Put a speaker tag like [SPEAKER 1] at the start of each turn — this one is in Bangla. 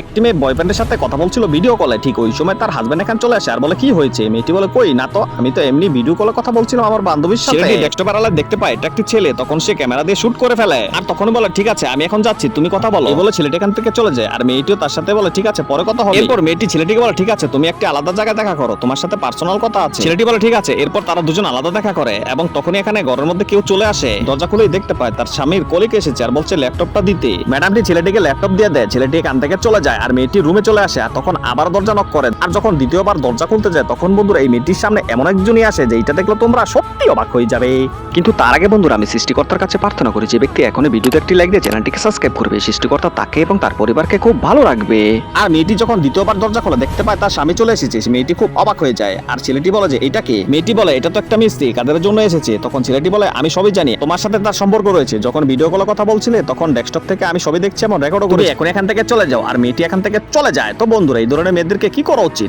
[SPEAKER 1] একটি মেয়ে বয়ফ্রেন্ডের সাথে কথা বলছিল ভিডিও কলে ঠিক ওই সময় তার হাজবেন্ড এখানে চলে আসে। আর বলে কি হয়েছে? মেয়েটি বলে কই না তো আমি তো এমনি ভিডিও কলে কথা বলছিলাম আমার বান্ধবীর সাথে। ছেলেটি ডেস্কটপের আলাদা দেখতে পায় এটা একটি ছেলে। তখন সে ক্যামেরা দিয়ে শুট করে ফেলে। আর তখন বলে ঠিক আছে আমি এখন যাচ্ছি তুমি কথা বলো। বলে ছেলেটি এখান থেকে চলে যায়। আর মেয়েটিও তার সাথে বলে ঠিক আছে পরে কথা হবে। এরপর মেয়েটি ছেলেটিকে বলে ঠিক আছে তুমি একটি আলাদা জায়গায় দেখা করো। তোমার সাথে পার্সোনাল কথা আছে। ছেলেটি বলে ঠিক আছে। এরপর তারা দুজন আলাদা দেখা করে এবং তখনই এখানে ঘরের মধ্যে কেউ চলে আসে। দরজা খুলেই দেখতে পায় তার স্বামীর কলিক এসেছে আর বলছে ল্যাপটপটা দিতে। ম্যাডামটি ছেলেটিকে ল্যাপটপ দিয়ে দেয়। ছেলেটি এখান থেকে চলে যায় আর মেয়েটি রুমে চলে আসে আর তখন আবার দরজা নক করে। আর যখন দ্বিতীয়বার দরজা খুলতে যায় তখন বন্ধুরা এই মেয়েটির সামনে এমন একজনই আসে যে এটা দেখলে তোমরা সত্যি অবাক হয়ে যাবে। কিন্তু তার আগে বন্ধুরা আমি সৃষ্টিকর্তার কাছে প্রার্থনা করি যে ব্যক্তি এখনই ভিডিওতে একটি লাইক দিয়ে চ্যানেলটিকে সাবস্ক্রাইব করবে। সৃষ্টিকর্তা তাকে এবং তার পরিবারকে খুব ভালো রাখবে। আর মেয়েটি যখন দ্বিতীয়বার দরজা খোলা দেখতে পায় তার স্বামী চলে এসেছে। মেয়েটি খুব অবাক হয়ে যায়। আর ছেলেটি বলে যে এটা কি? মেয়েটি বলে এটা তো একটা মিস্ত্রি কাদের জন্য এসেছে? তখন ছেলেটি বলে আমি সবই জানি তোমার সাথে তার সম্পর্ক রয়েছে। যখন ভিডিও কলে কথা বলছিলে তখন ডেস্কটপ থেকে আমি সবই দেখছি এবং রেকর্ডও করি এখন এখান থেকে চলে যাও। আর মেয়েটি এখান থেকে চলে যায়। তো বন্ধুরা এই ধরনের মেয়েদেরকে কি করা উচিত?